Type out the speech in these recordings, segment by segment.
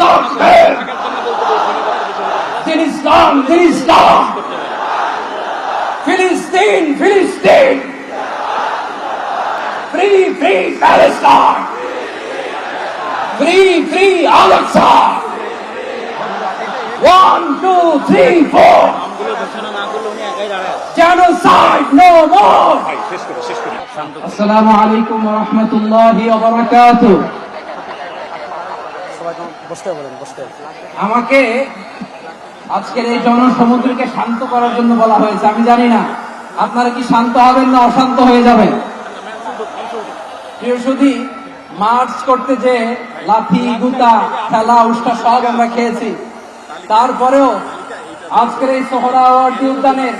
তকবীর দিন ইসলাম দিন ইসলাম ফিলিস্তিন ফিলিস্তিন free free Palestine free free Al-Aqsa one two three four genocide no more আসসালামু আলাইকুম ওয়া রাহমাতুল্লাহি ওয়া বারাকাতুহু আমাকে আজকের এই জনসমুদ্রকে শান্ত করার জন্য বলা হয়েছে, আমি জানি না। আপনারা কি শান্ত হবেন না অশান্ত হয়ে যাবেন? মার্চ করতে যে লাথি গুতা খেলা উষ্টা সব আমরা খেয়েছি। তারপরেও আজকের এই উদ্যানের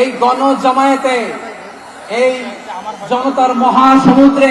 এই গণ জামায়াতে এই জনতার মহাসমুদ্রে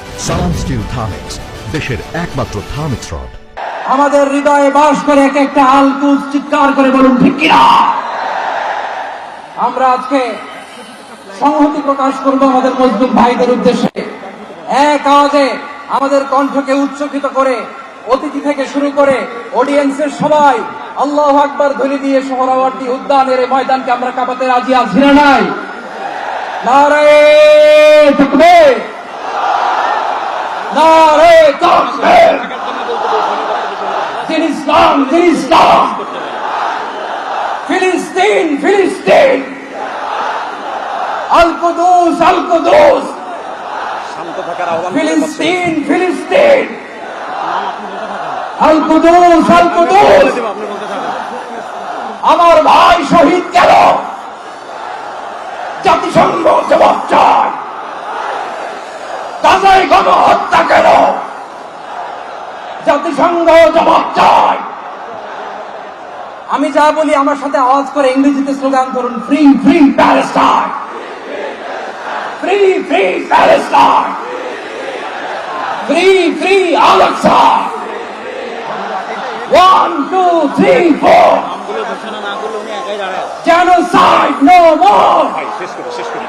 সালাম স্টিল দেশের একমাত্র রড। আমাদের হৃদয়ে বাস করে এক একটা আলকুজ চিৎকার করে বলুন, ঠিক কিনা? আমরা আজকে সংহতি প্রকাশ করব আমাদের ভাইদের উদ্দেশ্যে। এক আওয়াজে আমাদের কণ্ঠকে উচ্চকিত করে, অতিথি থেকে শুরু করে অডিয়েন্সের সবাই আল্লাহ আকবার ধরে দিয়ে সোহরাওয়ার্দী উদ্যানের ময়দানকে আমরা কাঁপাতে রাজি আছি না নাই? তকবীর দিন ইসলাম দিন ইসলাম ফিলিস্তিন ফিলিস্তিন আমার ভাই শহীদ গেল। জাতিসংঘ জবাব চায়। গাজায় গণ হত্যা কেন জাতিসংঘ জবাব চায় আমি যা বলি আমার সাথে আওয়াজ করে ইংরেজিতে স্লোগান ধরুন free free Palestine free free Palestine free free Al-Aqsa one two three four ঘোষণা না genocide no more! করে।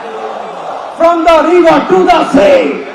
From the river to the sea!